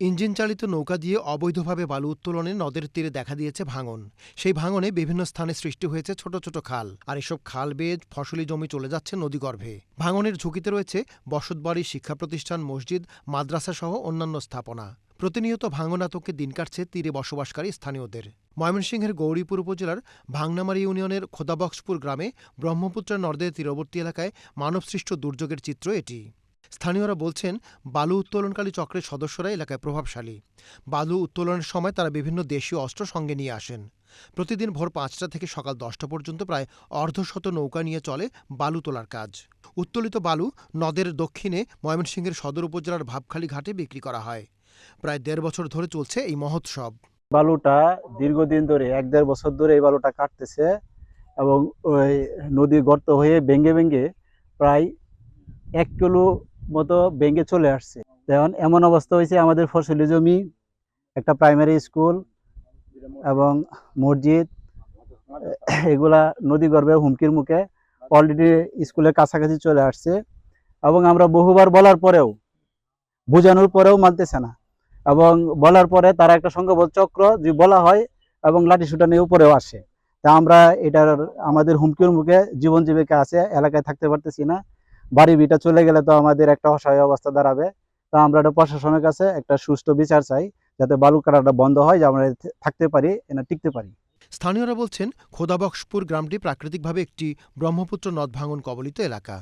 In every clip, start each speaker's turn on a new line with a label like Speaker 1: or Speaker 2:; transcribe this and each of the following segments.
Speaker 1: Engine চালিত নৌকা দিয়ে অবৈধভাবে বালু উত্তোলনে নদের তীরে দেখা দিয়েছে ভাঙন। সেই ভাঙনে বিভিন্ন স্থানে সৃষ্টি হয়েছে ছোট ছোট খাল। আর এসব খাল বেয়ে ফসলি জমি চলে যাচ্ছে নদীগর্ভে। ভাঙনের ঝুঁকিতে রয়েছে বসতবাড়ি শিক্ষা প্রতিষ্ঠান মসজিদ, মাদ্রাসা সহ অন্যান্য স্থাপনা। প্রতিনিয়ত ভাঙন আতঙ্কে দিন কাটছে তীরে বসবাসকারী স্থানীয়দের। ময়মনসিংহের গৌরীপুর উপজেলার ভাংনামারি ইউনিয়নের খোদাবক্সপুর গ্রামে ব্রহ্মপুত্র নদের তীরবর্তী এলাকায় মানবসৃষ্ট দুর্যোগের চিত্র এটি। স্থানীয়রা বলছেন, বালু উত্তোলনকারী চক্রের সদস্যরা এলাকায় প্রভাবশালী। বালু উত্তোলনের সময় তারা বিভিন্ন দেশীয় অস্ত্র সঙ্গে নিয়ে আসেন। প্রতিদিন ভোর পাঁচটা থেকে সকাল দশটা পর্যন্ত প্রায় অর্ধশত নৌকা নিয়ে চলে বালু তোলার কাজ। উত্তোলিত বালু নদের দক্ষিণে ময়মনসিংহের সদর উপজেলার ভাবখালী ঘাটে বিক্রি করা হয়। প্রায় দেড় বছর ধরে চলছে এই মহোৎসব।
Speaker 2: বালুটা দীর্ঘদিন ধরে, এক দেড় বছর ধরে এই বালুটা কাটতেছে এবং ওই নদী গর্ত হয়ে ভেঙ্গে ভেঙ্গে প্রায় এক কিলো মতো ভেঙ্গে চলে আসছে। যেমন এমন অবস্থা হয়েছে আমাদের ফসলি জমি, একটা প্রাইমারি স্কুল এবং মসজিদ, এগুলা নদী গর্ভে হুমকির মুখে অলরেডি স্কুলের কাছাকাছি চলে আসছে এবং আমরা বহুবার বলার পরেও, বোঝানোর পরেও মানতেছে না। এবং বলার পরে তারা একটা সংঘবদ্ধ চক্র যে বলা হয় এবং লাঠি সুটা নিয়ে উপরেও আসে। তা আমরা এটার, আমাদের হুমকির মুখে জীবন জীবিকা আছে, এলাকায় থাকতে পারতেছি না। বাড়ি ভিটা চলে গেলে তো আমাদের একটা অসহায় অবস্থা দাঁড়াবে। তা আমরা এটা প্রশাসনের কাছে একটা সুষ্ঠু বিচার চাই, যাতে বালু কাটাটা বন্ধ হয়, যে আমরা থাকতে পারি, এনা টিকতে পারি।
Speaker 1: স্থানীয়রা বলছেন, খোদাবক্সপুর গ্রামটি প্রাকৃতিকভাবে একটি ব্রহ্মপুত্র নদ ভাঙন কবলিত এলাকা।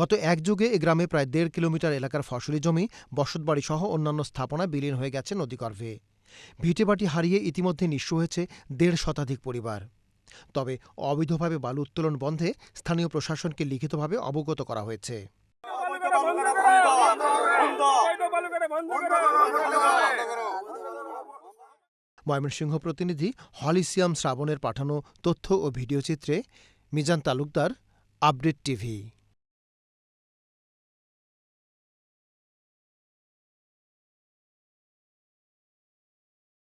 Speaker 1: গত এক যুগে এ গ্রামে প্রায় দেড় কিলোমিটার এলাকার ফসলি জমি বসতবাড়ি সহ অন্যান্য স্থাপনা বিলীন হয়ে গেছে নদীগর্ভে। ভিটেবাটি হারিয়ে ইতিমধ্যে নিঃস্ব হয়েছে দেড় শতাধিক পরিবার। তবে অবৈধভাবে বালু উত্তোলন বন্ধে স্থানীয় প্রশাসনকে লিখিতভাবে অবগত করা হয়েছে। ময়মনসিংহ প্রতিনিধি হলিসিয়াম শ্রাবণের পাঠানো তথ্য ও ভিডিওচিত্রে মিজান তালুকদার, আপডেট টিভি।